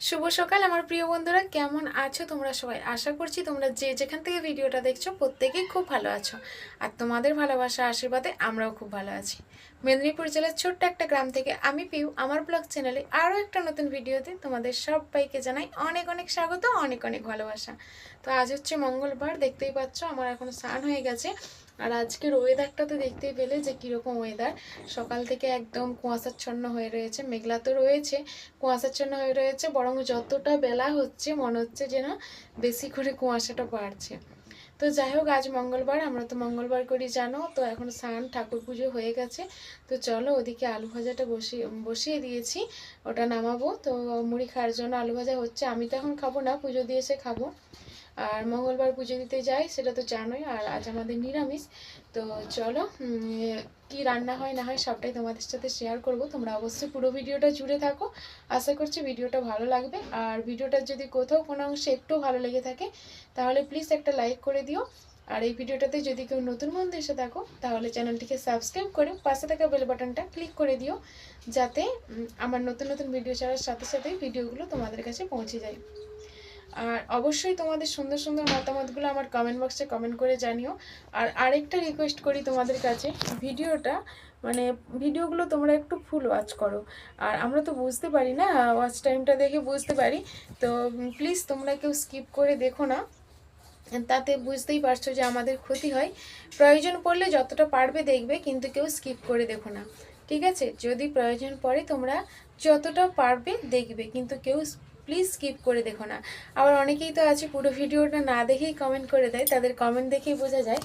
শুভ সকাল, আমার প্রিয় বন্ধুরা। কেমন আছো তোমরা সবাই? আশা করছি তোমরা যে যেখান থেকে ভিডিওটা দেখছ প্রত্যেকেই খুব ভালো আছো। আর তোমাদের ভালোবাসা, আশীর্বাদে আমরাও খুব ভালো আছি। মেদিনীপুর জেলার ছোট্ট একটা গ্রাম থেকে আমি পিউ, আমার ব্লগ চ্যানেলে আরও একটা নতুন ভিডিওতে তোমাদের সবাইকে জানাই অনেক অনেক স্বাগত, অনেক অনেক ভালোবাসা। তো আজ হচ্ছে মঙ্গলবার, দেখতেই পাচ্ছ, আমার এখন স্নান হয়ে গেছে। আর আজকের ওয়েদারটা তো দেখতেই পেলে যে কীরকম ওয়েদার সকাল থেকে একদম কুয়াশাচ্ছন্ন হয়ে রয়েছে মেঘলা তো রয়েছে, কুয়াশাচ্ছন্ন হয়ে রয়েছে, বরং যতটা বেলা হচ্ছে, মনে হচ্ছে যেন বেশি করে কুয়াশাটা বাড়ছে। তো যাই হোক, আজ মঙ্গলবার, আমরা তো মঙ্গলবার করি জানো, তো এখন স্নান, ঠাকুর পুজো হয়ে গেছে। তো চলো ওদিকে আলু ভাজাটা বসিয়ে বসিয়ে দিয়েছি, ওটা নামাবো। তো মুড়ি খাওয়ার জন্য আলু ভাজা হচ্ছে, আমি তো এখন খাব না, পুজো দিয়ে এসে খাব। আর মঙ্গলবার পুজো দিতে যাই, সেটা তো জানোই, আর আজ আমাদের নিরামিষ। তো চলো কি রান্না হয় না হয় সবটাই তোমাদের সাথে শেয়ার করব। তোমরা অবশ্যই পুরো ভিডিওটা জুড়ে থাকো। আশা করছি ভিডিওটা ভালো লাগবে। আর ভিডিওটা যদি কোথাও কোনো অংশে একটু ভালো লেগে থাকে, তাহলে প্লিজ একটা লাইক করে দিও। আর এই ভিডিওটাতে যদি কেউ নতুন বন্ধু এসে থাকো, তাহলে চ্যানেলটিকে সাবস্ক্রাইব করে পাশে থাকা বেল বাটনটা ক্লিক করে দিও, যাতে আমার নতুন নতুন ভিডিও ছাড়ার সাথে সাথেই ভিডিওগুলো তোমাদের কাছে পৌঁছে যায়। আর অবশ্যই তোমাদের সুন্দর সুন্দর মতামতগুলো আমার কমেন্ট বক্সে কমেন্ট করে জানিও। আর আরেকটা রিকোয়েস্ট করি তোমাদের কাছে, ভিডিওটা মানে ভিডিওগুলো তোমরা একটু ফুল ওয়াচ করো। আর আমরা তো বুঝতে পারি না ওয়াচ টাইমটা দেখে বুঝতে পারি। তো প্লিজ তোমরা কেউ স্কিপ করে দেখো না। তাতে বুঝতেই পারছ যে আমাদের ক্ষতি হয়। প্রয়োজন পড়লে যতটা পারবে দেখবে, কিন্তু কেউ স্কিপ করে দেখো না। ঠিক আছে? যদি প্রয়োজন পড়ে তোমরা যতটা পারবে দেখবে, কিন্তু কেউ প্লিজ স্কিপ করে দেখো না। আবার অনেকেই তো আছে, পুরো ভিডিওটা না দেখেই কমেন্ট করে দেয়, তাদের কমেন্ট দেখেই বোঝা যায়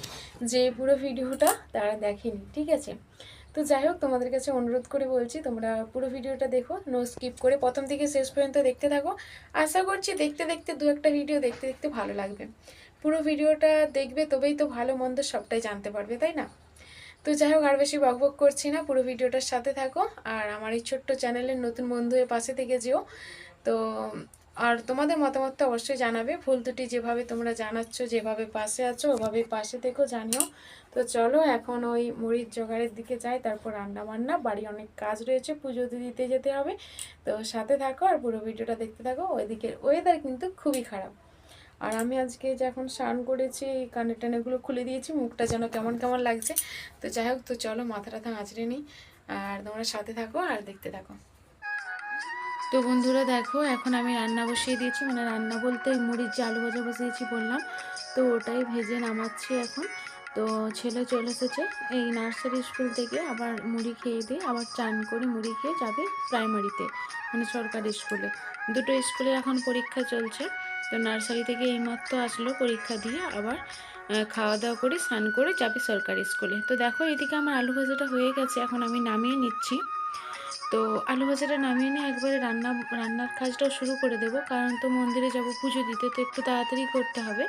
যে পুরো ভিডিওটা তারা দেখেনি, ঠিক আছে? তো যাই হোক, তোমাদের কাছে অনুরোধ করে বলছি, তোমরা পুরো ভিডিওটা দেখো নো স্কিপ করে প্রথম থেকে শেষ পর্যন্ত দেখতে থাকো। আশা করছি দেখতে দেখতে দু একটা ভিডিও দেখতে দেখতে ভালো লাগবে। পুরো ভিডিওটা দেখবে, তবেই তো ভালো মন্দ সবটাই জানতে পারবে, তাই না? তো যাই হোক, আর বেশি বকবক করছি না, পুরো ভিডিওটার সাথে থাকো, আর আমার এই ছোট্ট চ্যানেলের নতুন বন্ধু বন্ধুদের পাশে থেকে যেও। তো, আর তোমাদের মতামতটা অবশ্যই জানাবে। ভুল দুটি যেভাবে তোমরা জানাচ্ছ, যেভাবে পাশে আছো ওভাবে পাশে থেকেও জানিও। তো চলো, এখন ওই মুড়ির জোগাড়ের দিকে যাই, তারপর রান্না বান্না বাড়ি অনেক কাজ রয়েছে, পুজো দিতে যেতে হবে। তো সাথে থাকো আর পুরো ভিডিওটা দেখতে থাকো ওইদিকে ওয়েদার কিন্তু খুবই খারাপ। আর আমি আজকে যে এখন স্নান করেছি কানের টানেগুলো খুলে দিয়েছি, মুখটা যেন কেমন কেমন লাগছে। তো যাই হোক, তো চলো মাথা টাথা আঁচড়ে নিই। আর তোমরা সাথে থাকো আর দেখতে থাকো। তো বন্ধুরা দেখো, এখন আমি রান্না বসিয়ে দিয়েছি। মানে রান্না বলতে মুড়ির যে আলু ভাজা বসিয়েছি বললাম। তো ওটাই ভেজে নামাচ্ছি এখন। তো ছেলে চলে এসেছে। এই নার্সারি স্কুল থেকে আবার মুড়ি খেয়ে দিয়ে আবার চান করে মুড়ি খেয়ে যাবে প্রাইমারিতে মানে সরকারি স্কুলে। দুটো স্কুলে এখন পরীক্ষা চলছে। তো নার্সারি থেকে এইমাত্র আসলো পরীক্ষা দিয়ে আবার খাওয়া দাওয়া করে স্নান করে যাবে সরকারি স্কুলে। তো দেখো এদিকে আমার আলু ভাজাটা হয়ে গেছে। এখন আমি নামিয়ে নিচ্ছি। তো আলু ভাজাটা নামিয়ে নিয়ে একবারে রান্না, রান্নার কাজটাও শুরু করে দেবো। কারণ তো মন্দিরে যাব পুজো দিতে, তো একটু তাড়াতাড়ি করতে হবে।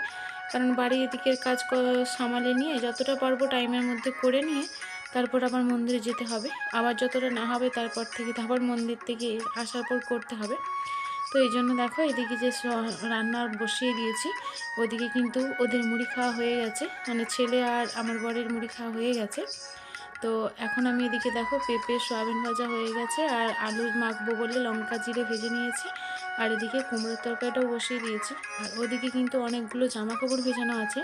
কারণ বাড়ি এদিকের কাজ সামালে নিয়ে যতটা পারব টাইমের মধ্যে করে নিয়ে তারপর আবার মন্দিরে যেতে হবে। আবার যতটা না হবে তারপর থেকে আবার মন্দির থেকে আসার পর করতে হবে। তো এই জন্য দেখো এদিকে যে স- রান্না বসিয়ে দিয়েছি, ওদিকে কিন্তু ওদের মুড়ি খাওয়া হয়ে গেছে। মানে ছেলে আর আমার বরের মুড়ি খাওয়া হয়ে গেছে। তো এখন আমি এদিকে দেখো পেঁপে, সয়াবিন ভাজা হয়ে গেছে আর আলু মাখবো বলে লঙ্কা জিরে ভেজে নিয়েছি। আর এদিকে কুমড়োর তরকারিটাও বসিয়ে দিয়েছি। আর ওদিকে কিন্তু অনেকগুলো জামা কাপড় ভেজানো আছে,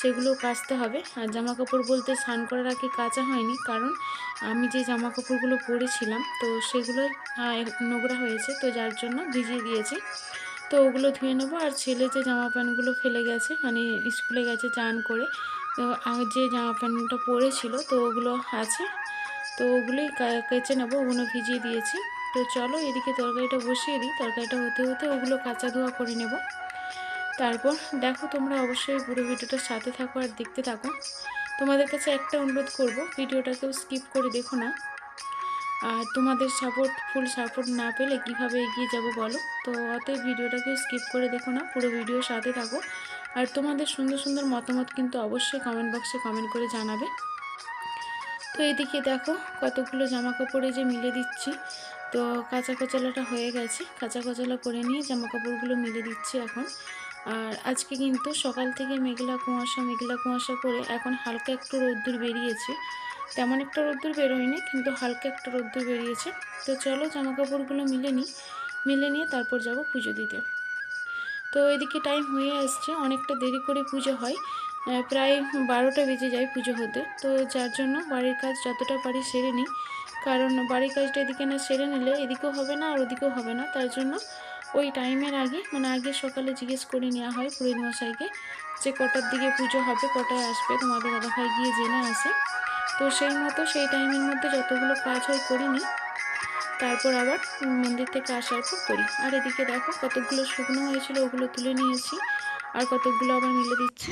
সেগুলো কাচতে হবে। আর জামা কাপড় বলতে স্নান করার আগে কাচা হয়নি, কারণ আমি যে জামা কাপড়গুলো পরেছিলাম, তো সেগুলো নোংরা হয়েছে, তো যার জন্য ভিজিয়ে দিয়েছি। তো ওগুলো ধুয়ে নেব। আর ছেলে যে জামা প্যান্টগুলো ফেলে গেছে মানে স্কুলে গেছে চান করে তো যে জামা প্যান্টটা পরেছিল, তো ওগুলো আছে। তো ওগুলোই কেচে নেব, ওগুলো ভিজিয়ে দিয়েছি। তো চলো এদিকে তরকারিটা বসিয়ে দিই। তরকারিটা হতে হতে ওগুলো কাঁচা ধোয়া করে নেব। তারপর দেখো তোমরা অবশ্যই পুরো ভিডিওটার সাথে থাকো আর দেখতে থাকো। তোমাদের কাছে একটা অনুরোধ করব ভিডিওটা কেউ স্কিপ করে দেখো না। আর তোমাদের সাপোর্ট ফুল সাপোর্ট না পেলে কীভাবে এগিয়ে যাব বলো? তো অতএব ভিডিওটাকে স্কিপ করে দেখো না, পুরো ভিডিওর সাথে থাকো। আর তোমাদের সুন্দর সুন্দর মতামত কিন্তু অবশ্যই কমেন্ট বক্সে কমেন্ট করে জানাবে। তো এদিকে দেখো, কতগুলো জামা কাপড়ে যে মিলে দিচ্ছি। তো কাঁচা কচালাটা হয়ে গেছে। কাঁচা কচালা করে নিয়ে জামা কাপড়গুলো মিলে দিচ্ছি এখন। আর আজকে কিন্তু সকাল থেকে মেঘলা কুয়াশা মেঘলা কুয়াশা করে এখন হালকা একটু রোদ্দুর বেরিয়েছে। তেমন একটা রোদ্দুর বেরোয়নি, কিন্তু হালকা একটা রোদ্দুর বেরিয়েছে। তো চলো জামা কাপড়গুলো মিলে নিই। মিলে নিয়ে তারপর যাব পুজো দিতে। তো এদিকে টাইম হয়ে আসছে, অনেকটা দেরি করে পুজো হয়। প্রায় বারোটা বেজে যায় পুজো হতে। তো যার জন্য বাড়ির কাজ যতটা পারি সেরে নিই। কারণ বাড়ির কাজটা এদিকে না সেরে নিলে এদিকেও হবে না আর ওদিকেও হবে না। তার জন্য ওই টাইমের আগে মানে আগে সকালে জিজ্ঞেস করে নেওয়া হয় পুরোহিত মশাইকে যে কটার দিকে পুজো হবে, কটায় আসবে। তোমাদের দাদাভাই গিয়ে জেনে আসে। তো সেই মতো সেই টাইমের মধ্যে যতগুলো কাজ হয় করে নিই। তারপর আবার মন্দির থেকে আসার পর করি। আর এদিকে দেখো কতগুলো শুকনো হয়েছিল, ওগুলো তুলে নিয়েছি। আর কতগুলো আবার মিলে দিচ্ছি।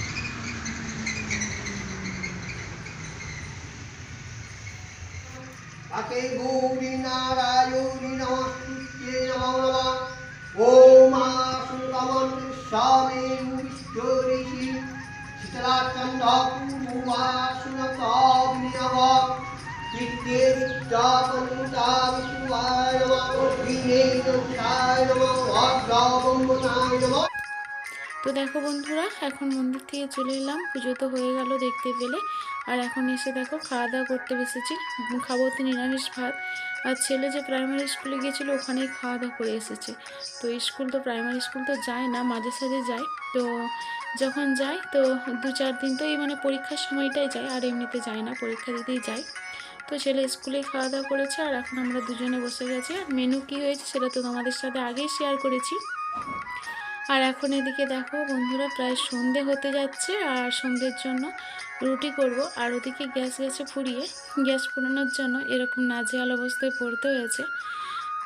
তাকে গৌরী কুমুবাসুন তো দেখো বন্ধুরা, এখন মন্দির থেকে চলে এলাম। পুজো তো হয়ে গেল দেখতে পেলে। আর এখন এসে দেখো খাওয়া দাওয়া করতে বসেছি। খাব তো নিরামিষ ভাত। আর ছেলে যে প্রাইমারি স্কুলে গিয়েছিল, ওখানেই খাওয়া দাওয়া করে এসেছে। তো স্কুল তো প্রাইমারি স্কুল তো যায় না, মাঝে সাঝে যায়। তো যখন যায়, তো দু চার দিন তো এই মানে পরীক্ষার সময়টাই যায়। আর এমনিতে যায় না, পরীক্ষা দিতেই যায়। তো ছেলে স্কুলে খাওয়া দাওয়া করেছে, আর এখন আমরা দুজনে বসে গেছি। আর মেনু কী হয়েছে সেটা তো তোমাদের সাথে আগেই শেয়ার করেছি। আর এখন এদিকে দেখো বন্ধুরা, প্রায় সন্ধে হতে যাচ্ছে, আর সন্ধ্যের জন্য রুটি করব। আর ওদিকে গ্যাস গেছে ফুরিয়ে। গ্যাস পুরানোর জন্য এরকম নাজেহাল অবস্থায় পড়তে হয়েছে।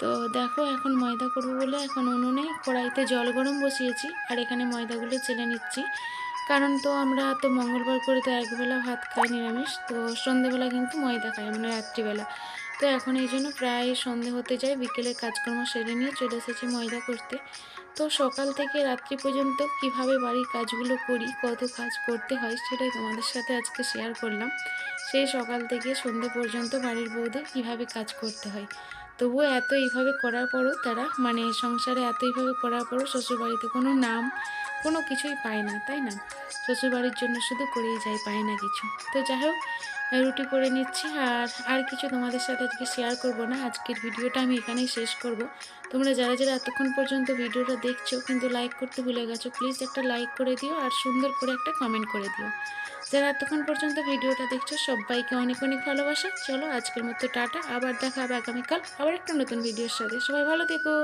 তো দেখো এখন ময়দা করব বলে এখন উনুনে কড়াইতে জল গরম বসিয়েছি, আর এখানে ময়দাগুলো চেলে নিচ্ছি। কারণ তো আমরা তো মঙ্গলবার করে তো একবেলা ভাত খাই নিরামিষ, তো সন্ধেবেলা কিন্তু ময়দা খাই মানে রাত্রিবেলা। তো এখন এই জন্য প্রায় সন্ধে হতে যায় বিকেলে কাজকর্ম সেরে নিয়ে চলে এসেছি ময়দা করতে। তো সকাল থেকে রাত্রি পর্যন্ত কীভাবে বাড়ির কাজগুলো করি, কত কাজ করতে হয় সেটাই তোমাদের সাথে আজকে শেয়ার করলাম। সেই সকাল থেকে সন্ধে পর্যন্ত বাড়ির বউদের কীভাবে কাজ করতে হয়। তবুও এত এইভাবে করার পরও তারা মানে সংসারে এত এইভাবে করার পরও শ্বশুরবাড়িতে কোনো নাম, কোনো কিছুই পায় না, তাই না? শ্বশুরবাড়ির জন্য শুধু করেই যায়, পায় না কিছু। তো যাই হোক, রুটি করে নিচ্ছি আর আর কিছু তোমাদের সাথে আজকে শেয়ার করব না। আজকের ভিডিওটা আমি এখানেই শেষ করব। তোমরা যারা যারা এতক্ষণ পর্যন্ত ভিডিওটা দেখছ, কিন্তু লাইক করতে ভুলে গেছো প্লিজ একটা লাইক করে দিও আর সুন্দর করে একটা কমেন্ট করে দিও। যারা এতক্ষণ পর্যন্ত ভিডিওটা দেখছ, সবাইকে অনেক অনেক ভালোবাসা। চলো আজকের মতো টাটা, আবার দেখা হবে আগামীকাল আবার একটা নতুন ভিডিওর সাথে। সবাই ভালো থেকো।